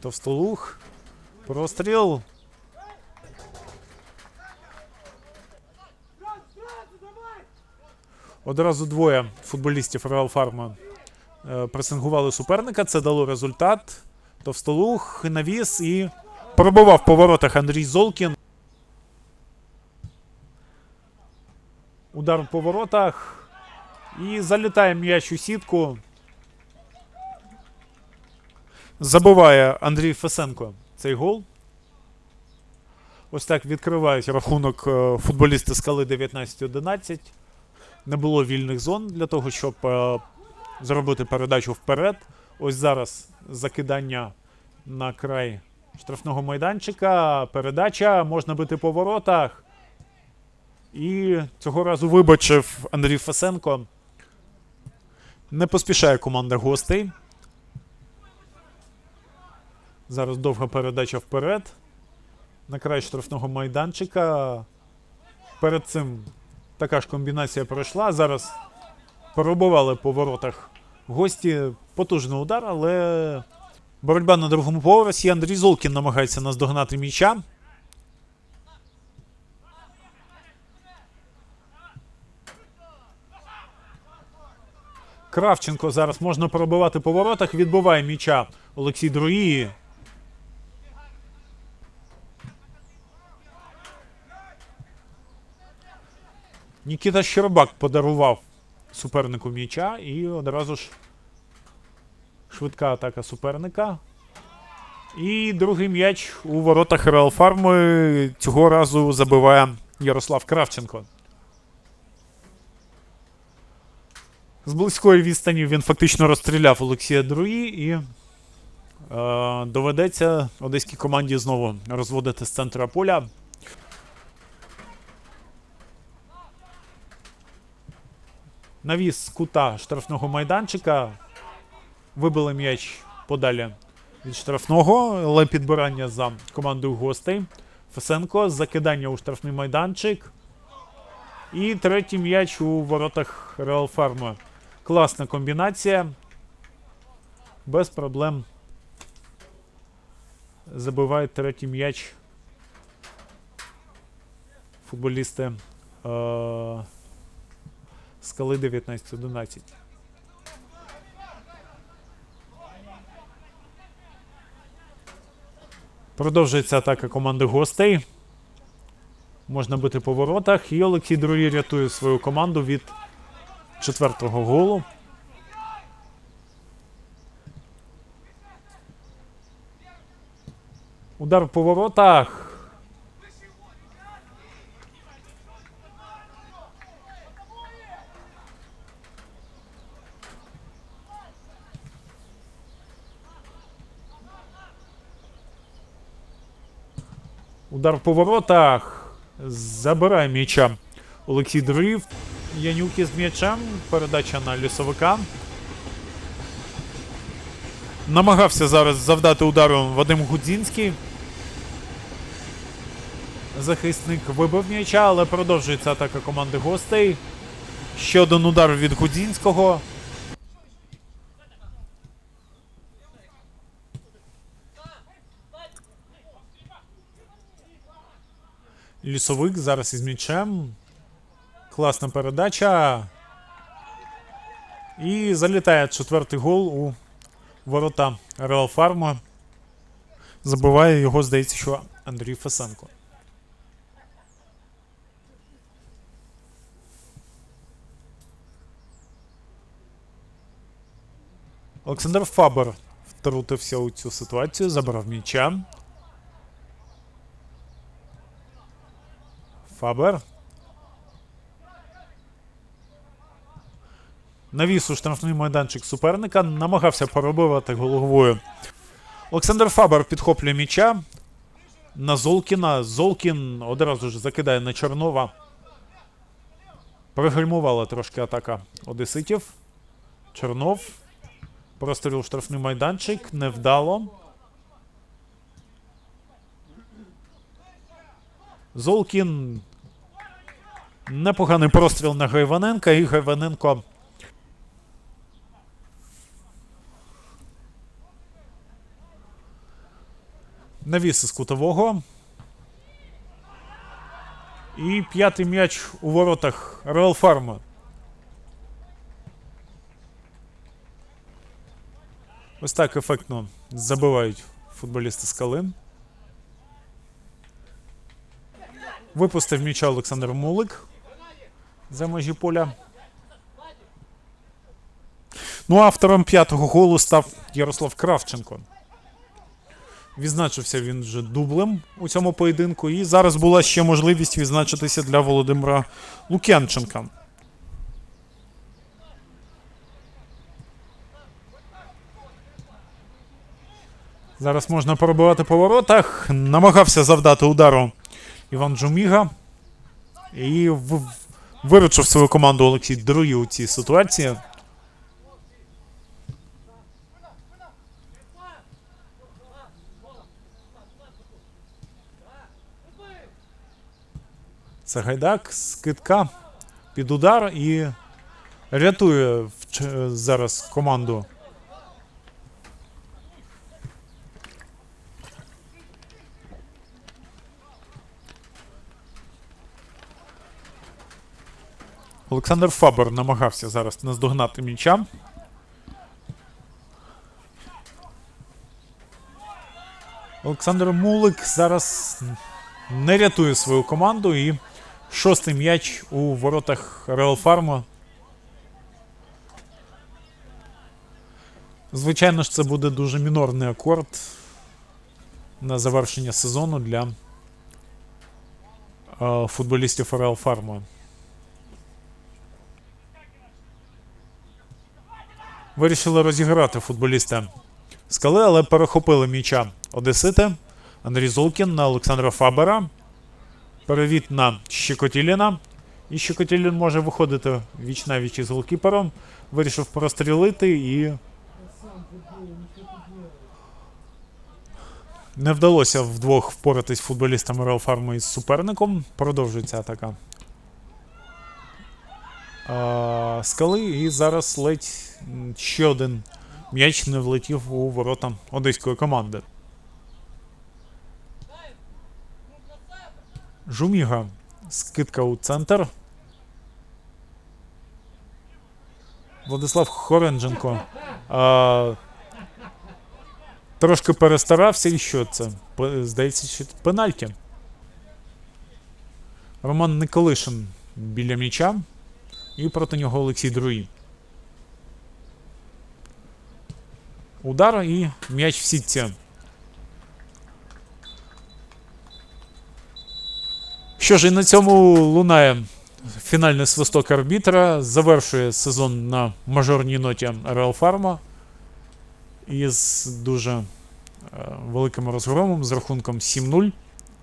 Товстолух. Простріл. Одразу двоє футболістів Реал Фарма пресингували суперника. Це дало результат. Товстолух навіс і пробував по воротах Андрій Золкін. Удар по воротах. І залітає м'яч у сітку. Забиває Андрій Фесенко цей гол. Ось так відкривають рахунок е, футболісти скали 19-11. Не було вільних зон для того, щоб е, зробити передачу вперед. Ось зараз закидання на край штрафного майданчика. Передача можна бити по воротах. І цього разу вибачив Андрій Фесенко. Не поспішає команда гостей. Зараз довга передача вперед. На край штрафного майданчика. Перед цим така ж комбінація пройшла. Зараз пробували по воротах гості. Потужний удар, але боротьба на другому поверсі. Андрій Золкін намагається наздогнати м'яча. Кравченко зараз можна пробивати по воротах. Відбиває м'яча Олексій Друї. Нікіта Щербак подарував супернику м'яча і одразу ж швидка атака суперника. І другий м'яч у воротах Реал Фарми цього разу забиває Ярослав Кравченко. З близької відстані він фактично розстріляв Олексія Друї і е, доведеться одеській команді знову розводити з центра поля. Навіс з кута штрафного майданчика. Вибили м'яч подалі від штрафного, але підбирання за командою гостей. Фесенко, закидання у штрафний майданчик. І третій м'яч у воротах Реал Фарма. Класна комбінація. Без проблем. Забивають третій м'яч. Футболісти е- скали 19-11. Продовжується атака команди гостей. Можна бити по воротах. І Олексій Друї рятує свою команду від четвертого голу. Удар по воротах. Удар по воротах. Забирає м'яча Олексій Дрив. Янюк із м'ячем. Передача на лісовика. Намагався зараз завдати удару Вадим Гудзінський. Захисник вибив м'яча, але продовжується атака команди гостей. Ще один удар від Гудзінського. Лісовик зараз із м'ячем. Класна передача. І залітає четвертий гол у ворота Реал Фарма. Забиває його, здається, що Андрій Фесенко. Олександр Фабер втрутився у цю ситуацію, забрав м'яча. Фабер. Навіс у штрафний майданчик суперника, намагався пробивати головою. Олександр Фабер підхоплює м'яча на Золкіна. Золкін одразу ж закидає на Чорнова. Пригальмувала трошки атака Одеситів. Чорнов. Простріл штрафний майданчик. Невдало. Золкін. Непоганий простріл на Гайваненка, і Гайваненко Навіс із кутового. І п'ятий м'яч у воротах Реал Фарма. Ось так ефектно забивають футболісти скали. Випустив м'яча Олександр Мулик за межі поля. Ну, автором п'ятого голу став Ярослав Кравченко. Відзначився він вже дублем у цьому поєдинку. І зараз була ще можливість відзначитися для Володимира Лук'янченка. Зараз можна пробивати по воротах. Намагався завдати удару Іван Джуміга. І в- виручив свою команду Олексій Друї у цій ситуації. Це гайдак, скидка під удар і рятує зараз команду. Олександр Фабер намагався зараз наздогнати м'яча. Олександр Мулик зараз не рятує свою команду і шостий м'яч у воротах Реал Фарма. Звичайно ж, це буде дуже мінорний акорд на завершення сезону для е, футболістів Реал Фарма. Вирішили розіграти футболіста скали, але перехопили м'яча Одесити. Андрій Золкін на Олександра Фабера. Перевід на Щекотіліна. І Щекотілін може виходити віч на віч із голкіпером. Вирішив прострілити і. Не вдалося вдвох впоратись футболістам Реал із суперником. Продовжується атака. Скали. І зараз ледь ще один м'яч не влетів у ворота одеської команди. Жуміга. Скидка у центр. Владислав Хорендженко. А, трошки перестарався. І що це? Здається, що пенальті. Роман Николишин біля м'яча. І проти нього Олексій Друї. Удар і м'яч в сітці. Що ж, і на цьому лунає фінальний свисток арбітра. Завершує сезон на мажорній ноті Реал Фарма із дуже е, великим розгромом з рахунком 7-0.